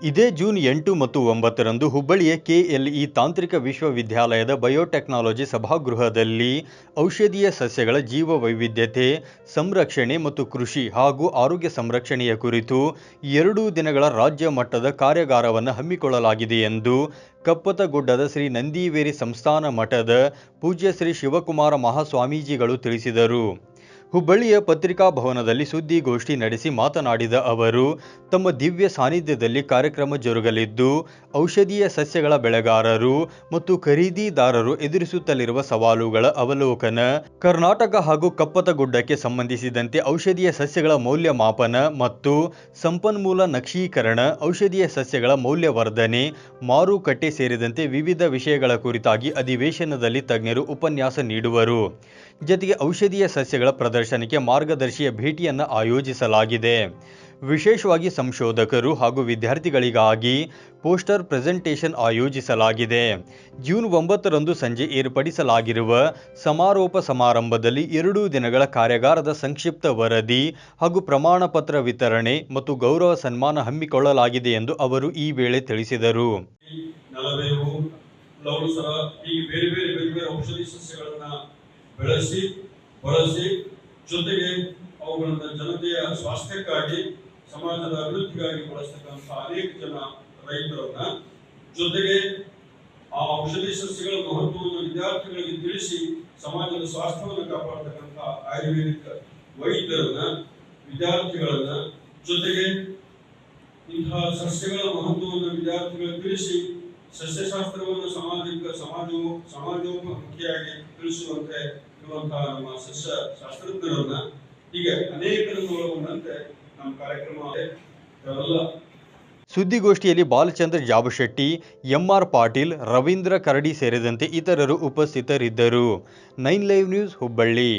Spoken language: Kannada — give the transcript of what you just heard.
ಇದೇ ಜೂನ್ ಎಂಟು ಮತ್ತು ಒಂಬತ್ತರಂದು ಹುಬ್ಬಳ್ಳಿಯ ಕೆಎಲ್ಇ ತಾಂತ್ರಿಕ ವಿಶ್ವವಿದ್ಯಾಲಯದ ಬಯೋಟೆಕ್ನಾಲಜಿ ಸಭಾಗೃಹದಲ್ಲಿ ಔಷಧೀಯ ಸಸ್ಯಗಳ ಜೀವ ವೈವಿಧ್ಯತೆ ಸಂರಕ್ಷಣೆ ಮತ್ತು ಕೃಷಿ ಹಾಗೂ ಆರೋಗ್ಯ ಸಂರಕ್ಷಣೆಯ ಕುರಿತು ಎರಡು ದಿನಗಳ ರಾಜ್ಯ ಮಟ್ಟದ ಕಾರ್ಯಾಗಾರವನ್ನು ಹಮ್ಮಿಕೊಳ್ಳಲಾಗಿದೆ ಎಂದು ಕಪ್ಪತಗುಡ್ಡದ ಶ್ರೀ ನಂದೀವೇರಿ ಸಂಸ್ಥಾನ ಮಠದ ಪೂಜ್ಯ ಶ್ರೀ ಶಿವಕುಮಾರ ಮಹಾಸ್ವಾಮೀಜಿಗಳು ತಿಳಿಸಿದರು. ಹುಬ್ಬಳ್ಳಿಯ ಪತ್ರಿಕಾ ಭವನದಲ್ಲಿ ಸುದ್ದಿಗೋಷ್ಠಿ ನಡೆಸಿ ಮಾತನಾಡಿದ ಅವರು, ತಮ್ಮ ದಿವ್ಯ ಸಾನ್ನಿಧ್ಯದಲ್ಲಿ ಕಾರ್ಯಕ್ರಮ ಜರುಗಲಿದ್ದು, ಔಷಧೀಯ ಸಸ್ಯಗಳ ಬೆಳೆಗಾರರು ಮತ್ತು ಖರೀದಿದಾರರು ಎದುರಿಸುತ್ತಲಿರುವ ಸವಾಲುಗಳ ಅವಲೋಕನ, ಕರ್ನಾಟಕ ಹಾಗೂ ಕಪ್ಪತಗುಡ್ಡಕ್ಕೆ ಸಂಬಂಧಿಸಿದಂತೆ ಔಷಧೀಯ ಸಸ್ಯಗಳ ಮೌಲ್ಯಮಾಪನ ಮತ್ತು ಸಂಪನ್ಮೂಲ ನಕ್ಷೀಕರಣ, ಔಷಧೀಯ ಸಸ್ಯಗಳ ಮೌಲ್ಯವರ್ಧನೆ, ಮಾರುಕಟ್ಟೆ ಸೇರಿದಂತೆ ವಿವಿಧ ವಿಷಯಗಳ ಕುರಿತಾಗಿ ಅಧಿವೇಶನದಲ್ಲಿ ತಜ್ಞರು ಉಪನ್ಯಾಸ ನೀಡುವರು. ಜತೆಗೆ ಔಷಧೀಯ ಸಸ್ಯಗಳ ಪ್ರದರ್ಶನಕ್ಕೆ ಮಾರ್ಗದರ್ಶಿಯ ಭೇಟಿಯನ್ನು ಆಯೋಜಿಸಲಾಗಿದೆ. ವಿಶೇಷವಾಗಿ ಸಂಶೋಧಕರು ಹಾಗೂ ವಿದ್ಯಾರ್ಥಿಗಳಿಗಾಗಿ ಪೋಸ್ಟರ್ ಪ್ರೆಸೆಂಟೇಷನ್ ಆಯೋಜಿಸಲಾಗಿದೆ. ಜೂನ್ ಒಂಬತ್ತರಂದು ಸಂಜೆ ಏರ್ಪಡಿಸಲಾಗಿರುವ ಸಮಾರೋಪ ಸಮಾರಂಭದಲ್ಲಿ ಎರಡು ದಿನಗಳ ಕಾರ್ಯಾಗಾರದ ಸಂಕ್ಷಿಪ್ತ ವರದಿ ಹಾಗೂ ಪ್ರಮಾಣ ಪತ್ರ ವಿತರಣೆ ಮತ್ತು ಗೌರವ ಸನ್ಮಾನ ಹಮ್ಮಿಕೊಳ್ಳಲಾಗಿದೆ ಎಂದು ಅವರು ಈ ವೇಳೆ ತಿಳಿಸಿದರು. ಬಳಸಿ ಜೊತೆಗೆ ಅವುಗಳನ್ನ ಜನತೆಯ ಸ್ವಾಸ್ಥ್ಯಕ್ಕಾಗಿ, ಸಮಾಜದ ಅಭಿವೃದ್ಧಿಗಾಗಿ ಬಳಸ್ತಕ್ಕಂಥ ಅನೇಕ ಜನ ರೈತರನ್ನ, ಜೊತೆಗೆ ಆ ಔಷಧಿ ಸಸ್ಯಗಳ ಮಹತ್ವವನ್ನು ವಿದ್ಯಾರ್ಥಿಗಳಿಗೆ ತಿಳಿಸಿ ಸಮಾಜದ ಸ್ವಾಸ್ಥ್ಯವನ್ನು ಕಾಪಾಡತಕ್ಕಂಥ ಆಯುರ್ವೇದಿಕ ವೈದ್ಯರನ್ನ, ವಿದ್ಯಾರ್ಥಿಗಳನ್ನ, ಜೊತೆಗೆ ಇಂತಹ ಸಸ್ಯಗಳ ಮಹತ್ವವನ್ನು ವಿದ್ಯಾರ್ಥಿಗಳಿಗೆ ತಿಳಿಸಿ ಸಸ್ಯಶಾಸ್ತ್ರವನ್ನು ಸಾಮಾಜಿಕ ಸಮಾಜವು ಮುಖ್ಯವಾಗಿ ತಿಳಿಸುವಂತೆ ಇರುವಂತಹ ನಮ್ಮ ಸಸ್ಯ ಶಾಸ್ತ್ರಜ್ಞರನ್ನ ಹೀಗೆ ಅನೇಕರನ್ನು ಒಳಗೊಂಡಂತೆ ನಮ್ಮ ಕಾರ್ಯಕ್ರಮ. ಎಲ್ಲ ಸುದ್ದಿಗೋಷ್ಠಿಯಲ್ಲಿ ಬಾಲಚಂದ್ರ ಜಾಬಶೆಟ್ಟಿ ಎಂಆರ್ ಪಾಟೀಲ್, ರವೀಂದ್ರ ಕರಡಿ ಸೇರಿದಂತೆ ಇತರರು ಉಪಸ್ಥಿತರಿದ್ದರು. Nine live news Hubballi.